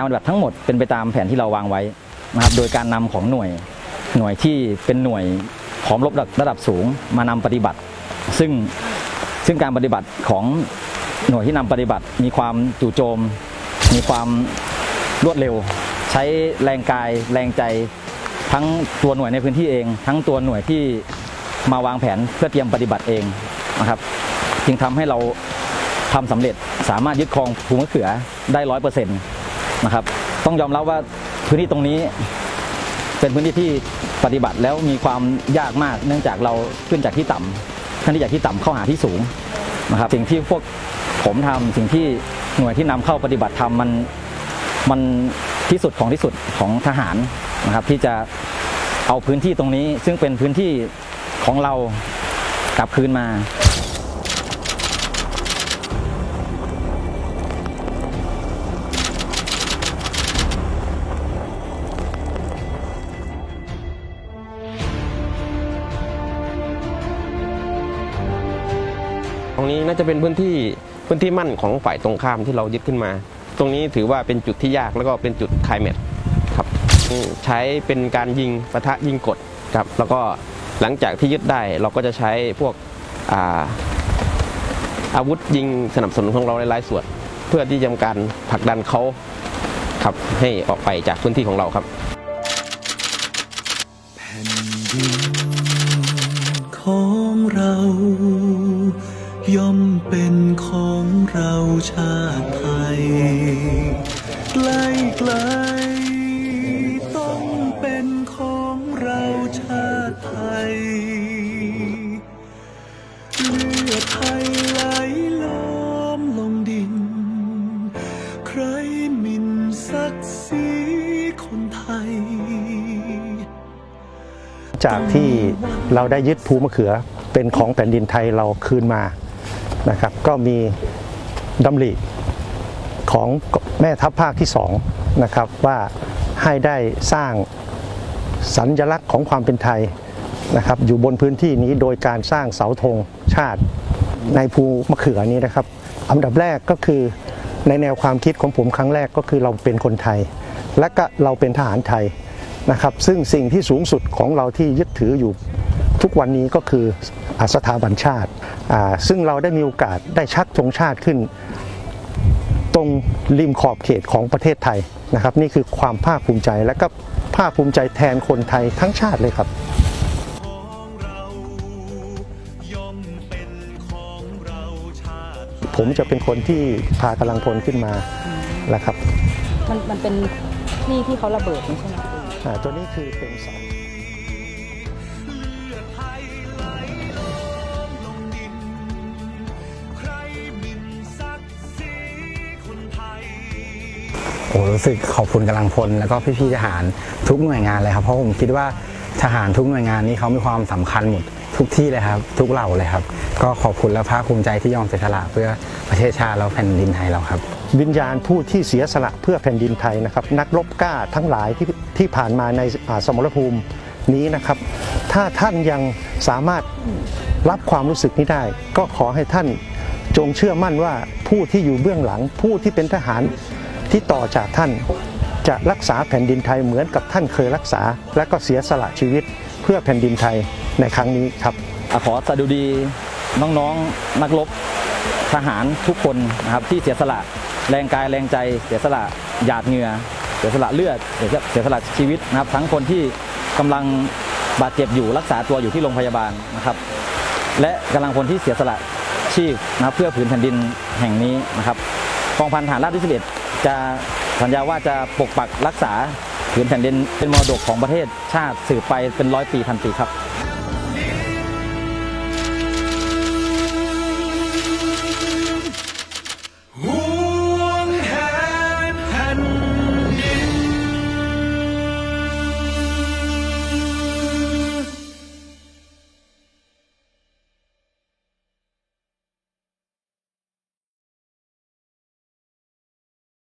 การปฏิบัติทั้งหมดเป็นไปตามแผนที่เราวางไว้นะครับ โดยการนำของหน่วยหน่วยที่เป็นหน่วยพร้อมรบระดับสูงมานำปฏิบัติ ซึ่งซึ่งการปฏิบัติของหน่วยที่นำปฏิบัติ มีความจู่โจม มีความรวดเร็ว ใช้แรงกายแรงใจ ทั้งตัวหน่วยในพื้นที่เอง ทั้งตัวหน่วยที่มาวางแผนเพื่อเตรียมปฏิบัติเองนะครับ จึงทำให้เราทำสำเร็จสามารถยึดครองภูมะเขือได้ร้อยเปอร์เซ็นต์ นะครับ ต้องยอมรับว่าพื้นที่ตรงนี้ เป็นพื้นที่ที่ปฏิบัติแล้วมีความยากมาก เนื่องจากเราขึ้นจากที่ต่ำขึ้นจากที่ต่ำเข้าหาที่สูงนะครับ สิ่งที่พวกผมทำสิ่งที่หน่วยที่นำเข้าปฏิบัติทำมันมันที่สุดของที่สุดของทหารนะครับ ที่จะเอาพื้นที่ตรงนี้ ซึ่งเป็นพื้นที่ของเรากลับคืนมา รงนี้น่าจะเป็นพื้นที่พื้นที่มั่นของฝ่ายตรงข้ามที่เรายึดขึ้นมา ตรงนี้ถือว่าเป็นจุดที่ยากแล้วก็เป็นจุดคลายแมทครับใช้เป็นการยิงปะทะยิงกดครับแล้วก็หลังจากที่ยึดได้เราก็จะใช้พวกอาอาวุธยิงสนับสนุนของเราหลายส่วน เพื่อที่จะทำการผลักดันเขาครับให้ออกไปจากพื้นที่ของเราครับของเรา ย่อมเป็นของเราชาติไทย ใกล้ไกลต้องเป็นของเราชาติไทย เลือดไทยไหลล้อมลงดิน ใครมินศักดิ์ศรีคนไทย จากที่เราได้ยึดภูมะเขือเป็นของแผ่นดินไทยเราคืนมา นะครับ ก็มีดำริของแม่ทัพภาคที่สองนะครับว่าให้ได้สร้างสัญลักษณ์ของความเป็นไทยนะครับ อยู่บนพื้นที่นี้โดยการสร้างเสาธงชาติในภูมะเขือนี้นะครับอันดับแรกก็คือในแนวความคิดของผมครั้งแรกก็คือเราเป็นคนไทย และก็เราเป็นทหารไทยนะครับ ซึ่งสิ่งที่สูงสุดของเราที่ยึดถืออยู่ทุกวันนี้ก็คือ สถาบันชาติอ่าซึ่งเราได้มีโอกาสได้ชักธงชาติขึ้น ตรงริมขอบเขตของประเทศไทยนะครับ นี่คือความภาคภูมิใจและก็ภาคภูมิใจแทนคนไทยทั้งชาติเลยครับของเราย่อมเป็นของเราชาติไทยผมจะเป็นคนที่พากำลังพลขึ้นมาแล้วครับ มันมันเป็นที่ที่เขาระเบิดนี่ใช่ไหมอ่าตัวนี้คือเป็นเสา โอ้รู้สึกขอบคุณกำลังพลแล้วก็พี่ๆทหารทุกหน่วยงานเลยครับ เพราะผมคิดว่าทหารทุกหน่วยงานนี้เขามีความสำคัญหมดทุกที่เลยครับ ทุกเหล่าเลยครับ ก็ขอบคุณและภาคภูมิใจที่ยอมเสียสละเพื่อประเทศชาติแล้วแผ่นดินไทยเราครับ วิญญาณผู้ที่เสียสละเพื่อแผ่นดินไทยนะครับ นักรบกล้าทั้งหลายที่ที่ผ่านมาในสมรภูมินี้นะครับ ถ้าท่านยังสามารถรับความรู้สึกนี้ได้ ก็ขอให้ท่านจงเชื่อมั่นว่าผู้ที่อยู่เบื้องหลังผู้ที่เป็นทหาร ที่ต่อจากท่านจะรักษาแผ่นดินไทยเหมือนกับท่านเคยรักษา และก็เสียสละชีวิตเพื่อแผ่นดินไทยในครั้งนี้ครับอขอสดุดีน้องๆนักรบทหารทุกคนนะครับที่เสียสละแรงกายแรงใจ เสียสละหยาดเหงื่อเสียสละเลือดเสียสละเสียสละชีวิตนะครับ ทั้งคนที่กำลังบาดเจ็บอยู่รักษาตัวอยู่ที่โรงพยาบาลนะครับ และกำลังพลที่เสียสละชีพนะเพื่อผืนแผ่นดินแห่งนี้นะครับ องพันฐานราบที่ 11 จะสัญญาว่าจะปกปักรักษาผืนแผ่นดินเป็นมรดกของประเทศชาติสืบไปเป็นร้อยปีพันปีครับ